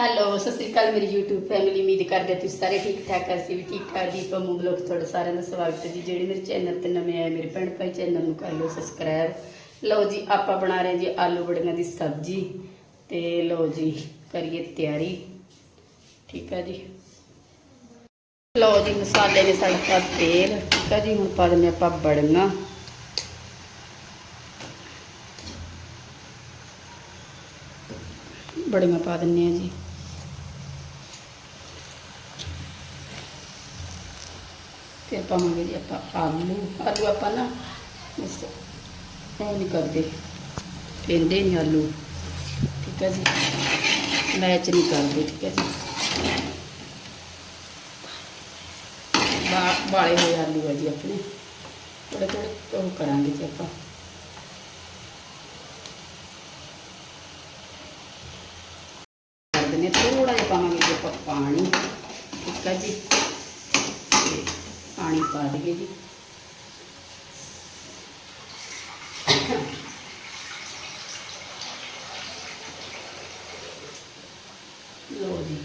Hello Sat Sri ਅਕਾਲ ਮੇਰੀ YouTube family ਉਮੀਦ ਕਰਦੇ ਤੁਸੀਂ ਸਾਰੇ ਠੀਕ ਠਾਕ ਅਸੀਂ ਵੀ ਠੀਕ ਠਾਕ ਦੀਪ ਅਮੂ ਬਲੌਗ ਤੁਹਾਡਾ ਸਾਰਿਆਂ ਦਾ ਸਵਾਗਤ ਹੈ ਜੀ। ਜਿਹੜੇ ਮੇਰੇ ਚੈਨਲ ਤੇ ਨਵੇਂ ਆਏ, ਮੇਰੇ ਭੈਣ ਭਾਈ ਚੈਨਲ ਨੂੰ ਕਰ ਲਓ ਸਬਸਕ੍ਰਾਈਬ ਲਓ ਜੀ, ਆਪਾਂ ਬਣਾ ਰਹੇ ਜੀ ਆਲੂ ਬੜੀਆਂ ਦੀ ਸਬਜ਼ੀ ਤੇ ਲਓ ਜੀ, ਕਰੀਏ ਤਿਆਰੀ। ਠੀਕ ਹੈ ਜੀ? ਲਓ ਜੀ, ਮਸਾਲੇ ਨੇ ਸਾਡਾ ਪਾ ਤੇਲ। ਠੀਕ ਹੈ ਜੀ, ਹੁਣ ਪਾ ਦਿੰਦੇ ਆਪਾਂ ਬੜੀਆਂ ਬੜੀਆਂ ਪਾ ਦਿੰਨੇ ਆ ਜੀ। ਫਿਰ ਪਾਵਾਂਗੇ ਜੀ ਆਪਾਂ ਆਲੂ ਆਲੂ ਆਪਾਂ ਨਾ ਇਸ ਉਹ ਨਹੀਂ ਕਰਦੇ, ਪੈਂਦੇ ਨਹੀਂ ਆਲੂ, ਠੀਕ ਹੈ ਜੀ? ਮੈਚ ਨਹੀਂ ਕਰਦੇ, ਠੀਕ ਹੈ ਜੀ? ਬਾ- ਬਾਲੇ ਹੋਏ ਆਲੂ ਆ ਜੀ ਆਪਣੇ ਥੋੜੇ ਥੋੜੇ ਉਹ ਕਰਾਂਗੇ ਜੀ ਆਪਾਂ। ਕਰ ਦਿੰਦੇ ਥੋੜਾ ਜਿਹਾ ਪਾਵਾਂਗੇ ਜੀ ਆਪਾਂ ਪਾਣੀ, ਠੀਕ ਹੈ ਜੀ? ਪਾਣੀ ਪਾ ਦਈਏ ਜੀ। ਲੋ ਜੀ।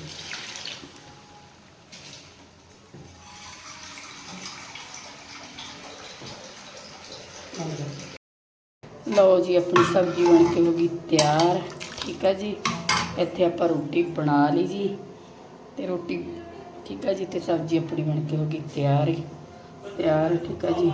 ਲਓ ਜੀ, ਆਪਣੀ ਸਬਜ਼ੀ ਬਣ ਕੇ ਹੋ ਗਈ ਤਿਆਰ। ਠੀਕ ਆ ਜੀ। ਇੱਥੇ ਆਪਾਂ ਰੋਟੀ ਬਣਾ ਲਈ ਜੀ। ਤੇ ਰੋਟੀ, ਠੀਕ ਆ ਜੀ, ਤੇ ਸਬਜ਼ੀ ਆਪਣੀ ਬਣ ਕੇ ਹੋ ਗਈ ਤਿਆਰ ਹੀ। ਤਿਆਰ ਠੀਕ ਆ ਜੀ।